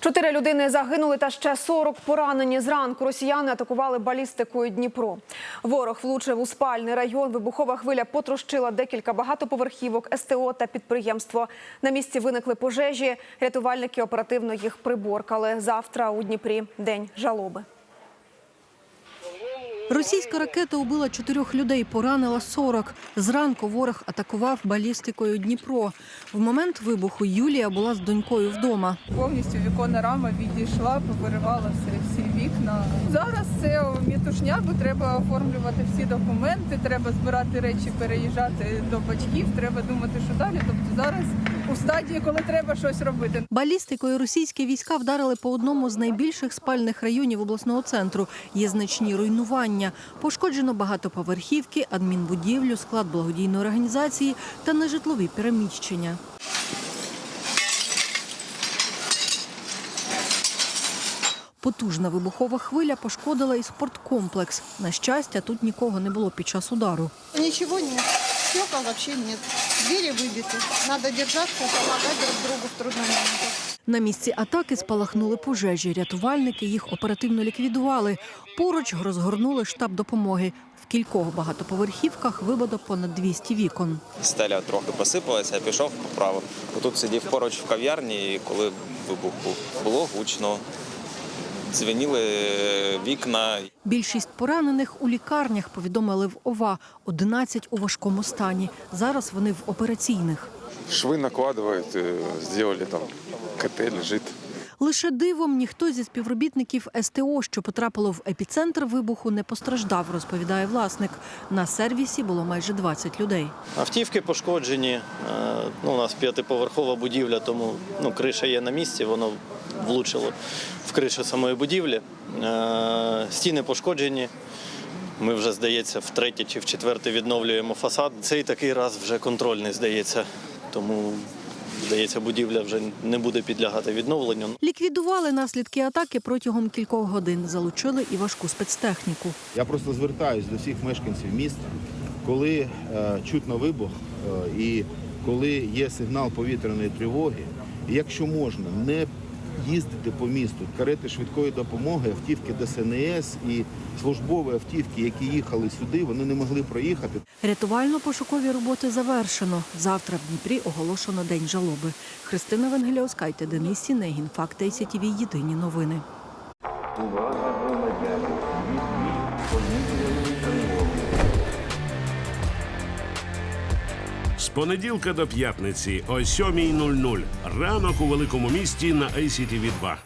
Чотири людини загинули та ще 40 поранені. Зранку росіяни атакували балістикою Дніпро. Ворог влучив у спальний район. Вибухова хвиля потрощила декілька багатоповерхівок, СТО та підприємство. На місці виникли пожежі. Рятувальники оперативно їх приборкали. Завтра у Дніпрі день жалоби. Російська ракета убила чотирьох людей, поранила 40. Зранку ворог атакував балістикою Дніпро. В момент вибуху Юлія була з донькою вдома. Повністю віконна рама відійшла, повиривала всі вікна. Зараз це мітушня, бо треба оформлювати всі документи, треба збирати речі, переїжджати до батьків. Треба думати, що далі. Тобто зараз у стадії, коли треба щось робити. Балістикою російські війська вдарили по одному з найбільших спальних районів обласного центру. Є значні руйнування. Пошкоджено багатоповерхівки, адмінбудівлю, склад благодійної організації та нежитлові переміщення. Потужна вибухова хвиля пошкодила і спорткомплекс. На щастя, тут нікого не було під час удару. Ничего нет. Стекол вообще нет. Двери выбиты. Надо держаться, помогать друг другу в трудном моменте. На місці атаки спалахнули пожежі. Рятувальники їх оперативно ліквідували. Поруч розгорнули штаб допомоги. В кількох багатоповерхівках вибито понад 200 вікон. Стеля трохи посипалася, я пішов, поправив. Тут сидів поруч в кав'ярні, і коли вибух був, було гучно Дзвеніли вікна. Більшість поранених у лікарнях повідомили в ОВА. 11 у важкому стані. Зараз вони в операційних. Швы накладывают, э, сделали там КТ лежит. Лише дивом ніхто зі співробітників СТО, що потрапило в епіцентр вибуху, не постраждав, розповідає власник. На сервісі було майже 20 людей. Автівки пошкоджені. е, Ну, у нас п'ятиповерхова будівля, тому ну, криша є на місці, воно влучило в кришу самої будівлі. Е, Стіни пошкоджені. Ми вже, здається, втретє чи в четверте відновлюємо фасад. Цей такий раз вже контрольний, здається. Тому, здається, будівля вже не буде підлягати відновленню. Ліквідували наслідки атаки протягом кількох годин. Залучили і важку спецтехніку. Я просто звертаюсь до всіх мешканців міста, коли е, чутно вибух е, і коли є сигнал повітряної тривоги, якщо можна, не їздити по місту, карети швидкої допомоги, автівки ДСНС і службові автівки, які їхали сюди, вони не могли проїхати. Рятувально-пошукові роботи завершено. Завтра в Дніпрі оголошено день жалоби. Христина Венгеліоскайте, Денис Сінегін. Факти ICTV. Єдині новини. З понеділка до п'ятниці о 7.00. Ранок у великому місті на ACTV 2